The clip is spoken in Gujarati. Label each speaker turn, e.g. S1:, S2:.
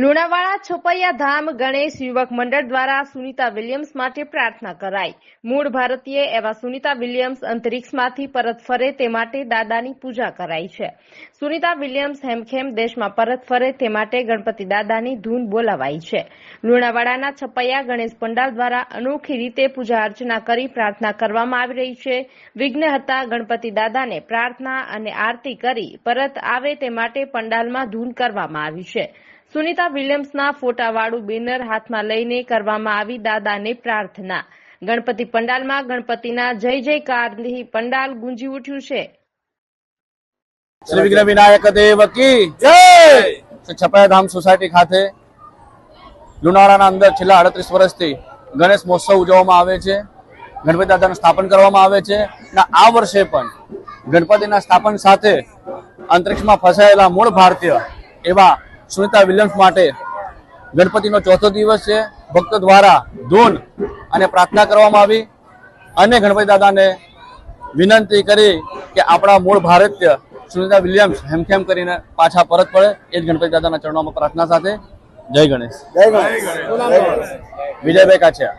S1: લુણાવાડા છપૈયા ધામ ગણેશ યુવક મંડળ દ્વારા સુનિતા વિલિયમ્સ માટે પ્રાર્થના કરાઈ. મૂળ ભારતીય એવા સુનિતા વિલિયમ્સ અંતરિક્ષમાંથી પરત ફરે તે માટે દાદાની પૂજા કરાઈ છે. સુનિતા વિલિયમ્સ હેમખેમ દેશમાં પરત ફરે તે માટે ગણપતિ દાદાની ધૂન બોલાવાઈ છે. લુણાવાડાના છપૈયા ગણેશ પંડાલ દ્વારા અનોખી રીતે પૂજા અર્ચના કરી પ્રાર્થના કરવામાં આવી રહી છે. વિઘ્નહર્તા ગણપતિ દાદાને પ્રાર્થના અને આરતી કરી પરત આવે તે માટે પંડાલમાં ધૂન કરવામાં આવી છે. સુનિતા વિલિયમ્સના ફોટાવાળું બેનર હાથમાં લઈને કરવામાં આવી દાદાને પ્રાર્થના. ગણપતિ પંડાલમાં ગણપતિના જય જયકારથી પંડાલ ગુંજી ઉઠ્યું છે.
S2: શ્રી વિઘ્ન વિનાયક દેવ કી જય! છપાયા ધામ સોસાયટી ખાતે લુણાવાડાના અંદર છેલ્લા અડત્રીસ વર્ષથી ગણેશ મહોત્સવ ઉજવવામાં આવે છે. ગણપતિ દાદાનું સ્થાપન કરવામાં આવે છે. અને આ વર્ષે પણ ગણપતિના સ્થાપન સાથે અંતરિક્ષમાં ફસાયેલા મૂળ ભારતીય એવા સુનિતા વિલિયમ્સ માટે ગણપતિનો ચોથો દિવસ છે. ભક્તો દ્વારા ધૂન અને પ્રાર્થના કરવામાં આવી. અને ગણપતિ દાદાને વિનંતી કરી કે આપણા મૂળ ભારતીય સુનિતા વિલિયમ્સ હેમખેમ કરીને પાછા પરત પડે એ જ ગણપતિ દાદાના ચરણોમાં પ્રાર્થના સાથે. જય ગણેશ.
S3: જય ગણેશ.
S2: વિજયભાઈ કાછિયા.